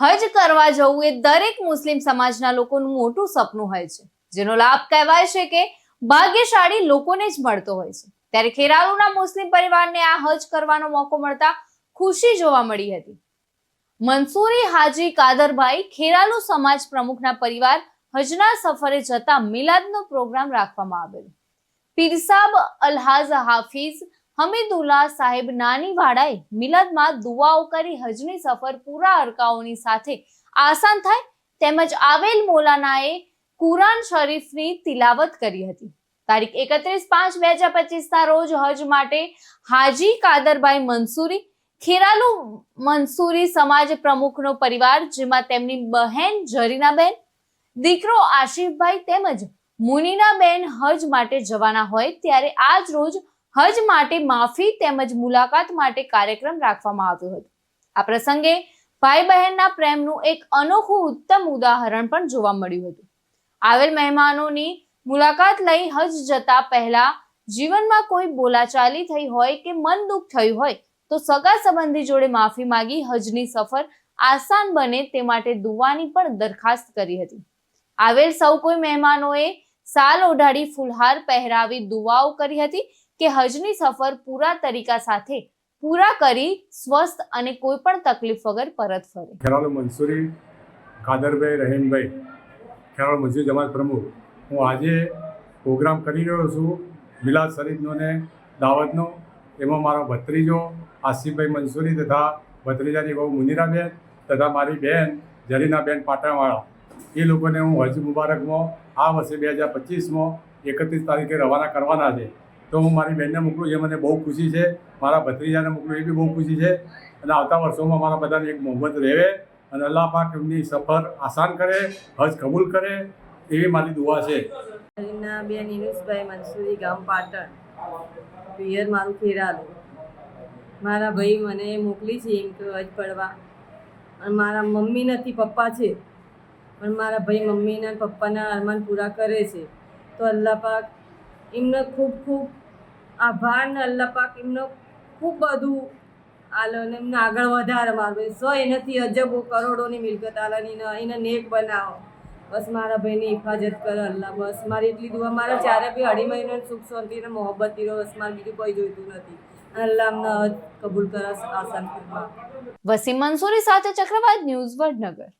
હજ કરવા જવું એ દરેક મુસ્લિમ સમાજના લોકોનું મોટું સપનું હોય છે. જેનો લાભ કહેવાય છે કે ભાગ્યશાળી લોકોને જ મળતો હોય છે. ત્યારે ખેરાલુના મુસ્લિમ પરિવારને આ હજ કરવાનો મોકો મળતા ખુશી જોવા મળી હતી. મંસૂરી હાજી કાદરભાઈ ખેરાલુ સમાજ પ્રમુખના પરિવાર હજના સફરે જતા મિલાદનો પ્રોગ્રામ રાખવામાં આવેલો. પીરસાબ અલહાઝ હાફિઝ હમીદુલ્લા સાહેબ નાની વાડાએ મિલાદમાં દુઆઓ કરી હજની સફર પૂરા અરકાઓની સાથે આસાન થાય તેમજ આવેલ મોલાનાએ કુરાન શરીફની તિલાવત કરી હતી. તારીખ એકત્રીસ પાંચ બે હજાર પચીસના રોજ હજ માટે હાજી કાદરભાઈ મંસૂરી, ખેરાલુ મંસૂરી સમાજ પ્રમુખનો પરિવાર, જેમાં તેમની બહેન જરીનાબેન, દીકરો આશિફભાઈ તેમજ મુનીનાબેન હજ માટે જવાના હોય, ત્યારે આજ રોજ હજ માટે માફી તેમજ મુલાકાત માટે કાર્યક્રમ રાખવામાં આવ્યો હતો. આ પ્રસંગે ભાઈ બહેનના પ્રેમનું એક અનોખું ઉત્તમ ઉદાહરણ પણ જોવા મળ્યું હતું. આવેલ મહેમાનોની મુલાકાત લઈ હજ જતા પહેલા જીવનમાં કોઈ બોલાચાલી થઈ હોય કે મન દુઃખ થયું હોય તો સગા સંબંધી જોડે માફી માંગી હજની સફર આસાન બને તે માટે દુવાની પણ દરખાસ્ત કરી હતી. આવેલ સૌ કોઈ મહેમાનોએ સાલ ઓઢાડી ફુલહાર પહેરાવી દુવાઓ કરી હતી કે હજની સફર પૂરા તરીકા સાથે પૂરા કરી સ્વસ્થ અને કોઈ પણ તકલીફ વગર પરત ફરે. ખેરાલુ મંસૂરી કાદરભાઈ રહીમભાઈ ખેરાલુ મસ્જિદ જમાત પ્રમુખ. હું આજે પ્રોગ્રામ કરી રહ્યો છું મિલાદ શરીફનો ને દાવતનો. એમાં મારો ભત્રીજો આસિફભાઈ મંસૂરી તથા ભત્રીજાની બહુ મુનિરાબેન તથા મારી બહેન જરીનાબેન પાટણવાળા. એ લોકોને હું હજ મુબારકમાં આ વર્ષે બે હજાર પચીસમાં એકત્રીસ તારીખે રવાના કરવાના છે. તો હું મારી બહેનને મોકલું, એ મને બહુ ખુશી છે. મારા ભત્રીજાને મોકલું, એ બી બહુ ખુશી છે. અને આવતા વર્ષોમાં મારા બધાને એક મોહબ્બત રહે અને અલ્લાહ પાક એમની સફર આસાન કરે, હજ કબૂલ કરે, એવી મારી દુઆ છે. બેન ઇનુસભાઈ મંસૂરી ગામ પાટણ. પિયર મારું ખેરાલું. મારા ભાઈ મને મોકલી છે એમ કે હજ પડવા. અને મારા મમ્મી નથી, પપ્પા છે. પણ મારા ભાઈ મમ્મીના પપ્પાના અરમાન પૂરા કરે છે. તો અલ્લાહ પાક એમને ખૂબ ખૂબ આભાર ને અલ્લાહ પાક એમનો ખૂબ બધું આલો ને એમને આગળ વધારે મારવે સો એનાથી અજબો કરોડોની મિલકત આલાની એને નેક બનાવો. બસ મારા ભાઈની હિફાજત કરો અલ્લાહ બસ. મારી એટલી દુઆ, મારા ચારે બી અઢી મહિનો સુખ શાંતિ ને મોહબ્બત રહો, બસ મારે બીજું કોઈ જોઈતું નથી. અલ્લાહ અમને કબૂલ કરે, આસાન વસીમ મંસૂરી સાથે ચક્રવાત ન્યૂઝ વડનગર.